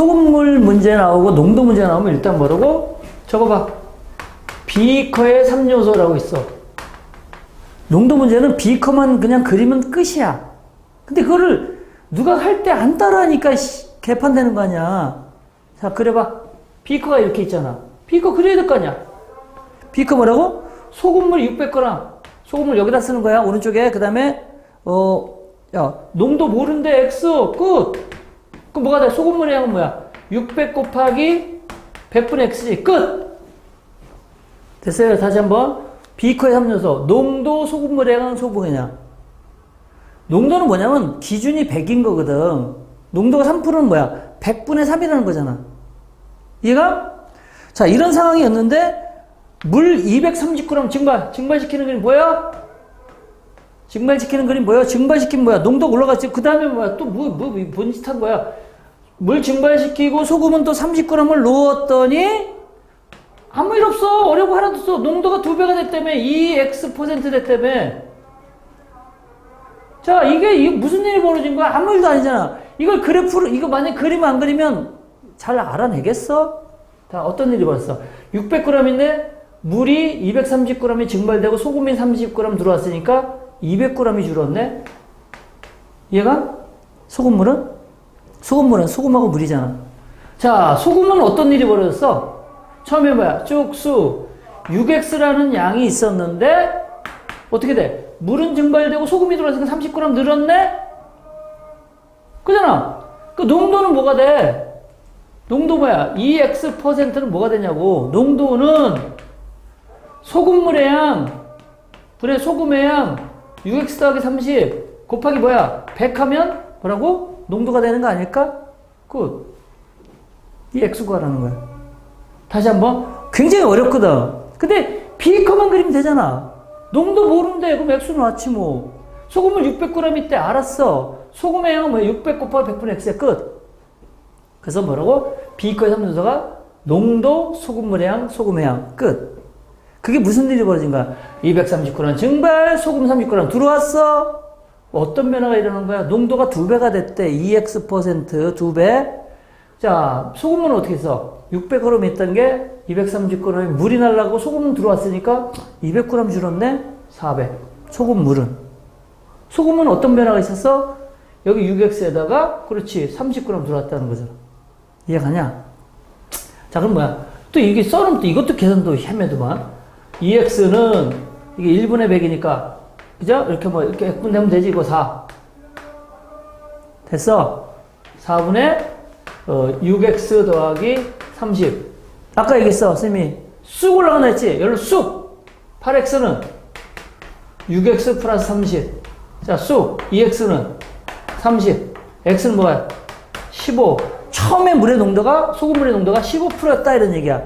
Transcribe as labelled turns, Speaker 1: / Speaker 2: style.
Speaker 1: 소금물 문제 나오고 농도 문제 나오면 일단 뭐라고? 저거 봐. 비커의 3요소라고 있어. 농도 문제는 비커만 그냥 그리면 끝이야. 근데 그거를 누가 할 때 안 따라하니까 씨, 개판되는 거 아니야. 자, 그려봐. 비커가 이렇게 있잖아. 비커 그려야 될 거 아니야. 비커 뭐라고? 소금물 600g. 소금물 여기다 쓰는 거야. 오른쪽에. 그 다음에, 어, 야, 농도 모른데 X. 끝. 그럼 뭐가 돼? 소금물의 양은 뭐야? 600 곱하기 100분의 X지. 끝! 됐어요. 다시 한번. 비커의 3요소. 농도, 소금물의 양은 소금이냐. 농도는 뭐냐면 기준이 100인 거거든. 농도가 3%는 뭐야? 100분의 3이라는 거잖아. 이해가? 자, 이런 상황이었는데, 물 230g 증발. 증발시키는 그림 뭐야? 증발시키는 그림 뭐야? 증발시키면 뭐야? 농도 올라갔지. 그 다음에 뭐야? 또 뭐, 뭐, 뭔 짓 한 거야? 물 증발시키고 소금은 또 30g을 넣었더니, 아무 일 없어. 어려운 거 하나도 없어. 농도가 두 배가 됐다며. 2x 퍼센트 됐다며. 자, 이게, 이게 무슨 일이 벌어진 거야? 아무 일도 아니잖아. 이걸 그래프로, 이거 만약 그림 안 그리면 잘 알아내겠어? 자, 어떤 일이 벌었어? 600g인데 물이 230g이 증발되고 소금이 30g 들어왔으니까 200g이 줄었네? 얘가? 소금물은? 소금물은 소금하고 물이잖아. 자, 소금은 어떤 일이 벌어졌어? 처음에 뭐야? 쭉수 6x라는 양이 있었는데 어떻게 돼? 물은 증발되고 소금이 들어왔으니까 30g 늘었네? 그잖아. 그 농도는 뭐가 돼? 농도 뭐야? 2x%는 뭐가 되냐고. 농도는 소금물의 양, 분의 소금의 양, 6x 더하기 30 곱하기 뭐야? 100 하면 뭐라고? 농도가 되는 거 아닐까? 굿. 이 x 구하라는 거야. 다시 한번. 굉장히 어렵거든. 근데 비커만 그리면 되잖아. 농도 모르는데 그럼 x 놨지 뭐. 소금물 600g 있대. 알았어. 소금의 양은 뭐야? 600 곱하기 100분의 x의 끝. 그래서 뭐라고? 비커의 3요소가 농도, 소금물의 양, 소금의 양, 끝. 그게 무슨 일이 벌어진 거야? 239g 증발, 소금 30g 들어왔어. 어떤 변화가 일어난 거야? 농도가 두 배가 됐대. 2x% 두 배. 자, 소금은 어떻게 했어? 600g 있던 게 230g이 물이 날라고 소금 들어왔으니까 200g 줄었네? 400. 소금 물은. 소금은 어떤 변화가 있었어? 여기 6x에다가 그렇지 30g 들어왔다는 거잖아. 이해가냐? 자 그럼 뭐야? 또 이게 써놓으면 또 이것도 계산도 헤매더만. 2x는 이게 1분의 100이니까 그죠? 이렇게 뭐 이렇게 약분되면 되지 이거 4. 됐어. 4분의 어, 6x 더하기 30. 아까 얘기했어, 쌤이. 쑥 올라가나 했지? 열로 쑥! 8x는 6x 플러스 30. 자, 쑥. 2x는 30. x는 뭐야? 15. 처음에 물의 농도가, 소금물의 농도가 15%였다, 이런 얘기야.